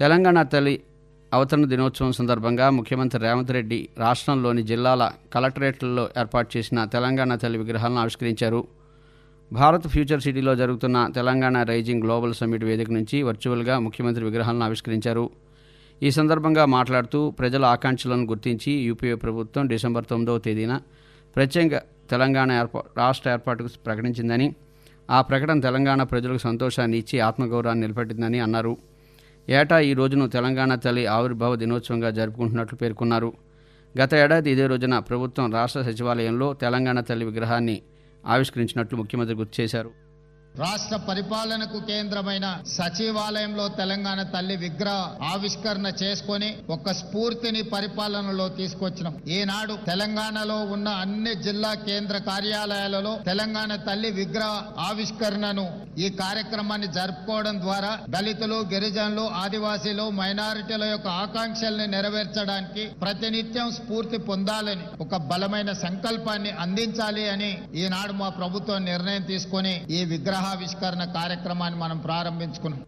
తెలంగాణ తల్లి అవతరణ దినోత్సవం సందర్భంగా ముఖ్యమంత్రి రేవంత్ రెడ్డి రాష్ట్రంలోని జిల్లాల కలెక్టరేట్లలో ఏర్పాటు చేసిన తెలంగాణ తల్లి విగ్రహాలను ఆవిష్కరించారు. భారత్ ఫ్యూచర్ సిటీలో జరుగుతున్న తెలంగాణ రైజింగ్ గ్లోబల్ సమ్మిట్ వేదిక నుంచి వర్చువల్గా ముఖ్యమంత్రి విగ్రహాలను ఆవిష్కరించారు. ఈ సందర్భంగా మాట్లాడుతూ ప్రజల ఆకాంక్షలను గుర్తించి యూపీఏ ప్రభుత్వం డిసెంబర్ తొమ్మిదవ తేదీన ప్రత్యేక తెలంగాణ ఏర్పా రాష్ట్ర ఏర్పాటుకు ప్రకటించిందని ఆ ప్రకటన తెలంగాణ ప్రజలకు సంతోషాన్ని ఇచ్చి ఆత్మగౌరవాన్ని నిలబెట్టిందని అన్నారు. ఏటా ఈ రోజును తెలంగాణ తల్లి ఆవిర్భావ దినోత్సవంగా జరుపుకుంటున్నట్లు పేర్కొన్నారు. గత ఏడాది ఇదే రోజున ప్రభుత్వం రాష్ట్ర సచివాలయంలో తెలంగాణ తల్లి విగ్రహాన్ని ఆవిష్కరించినట్లు ముఖ్యమంత్రి గుర్తు చేశారు. రాష్ట్ర పరిపాలనకు కేంద్రమైన సచివాలయంలో తెలంగాణ తల్లి విగ్రహ ఆవిష్కరణ చేసుకొని ఒక స్ఫూర్తిని పరిపాలనలో తీసుకొచ్చినాం. ఈనాడు తెలంగాణలో ఉన్న అన్ని జిల్లా కేంద్ర కార్యాలయాలలో తెలంగాణ తల్లి విగ్రహ ఆవిష్కరణను ఈ కార్యక్రమాన్ని జరుపుకోవడం ద్వారా దళితులు గిరిజనులు ఆదివాసీలు మైనారిటీల యొక్క ఆకాంక్షల్ని నెరవేర్చడానికి ప్రతినిత్యం స్ఫూర్తి పొందాలని ఒక బలమైన సంకల్పాన్ని అందించాలి అని ఈనాడు మా ప్రభుత్వం నిర్ణయం తీసుకొని ఈ విగ్రహావిష్కరణ కార్యక్రమాన్ని మనం ప్రారంభించుకున్నాం.